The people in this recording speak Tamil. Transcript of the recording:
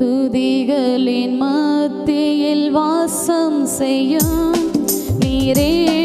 துதிகளின் மத்தியில் வாசம் செய்யும் நீரே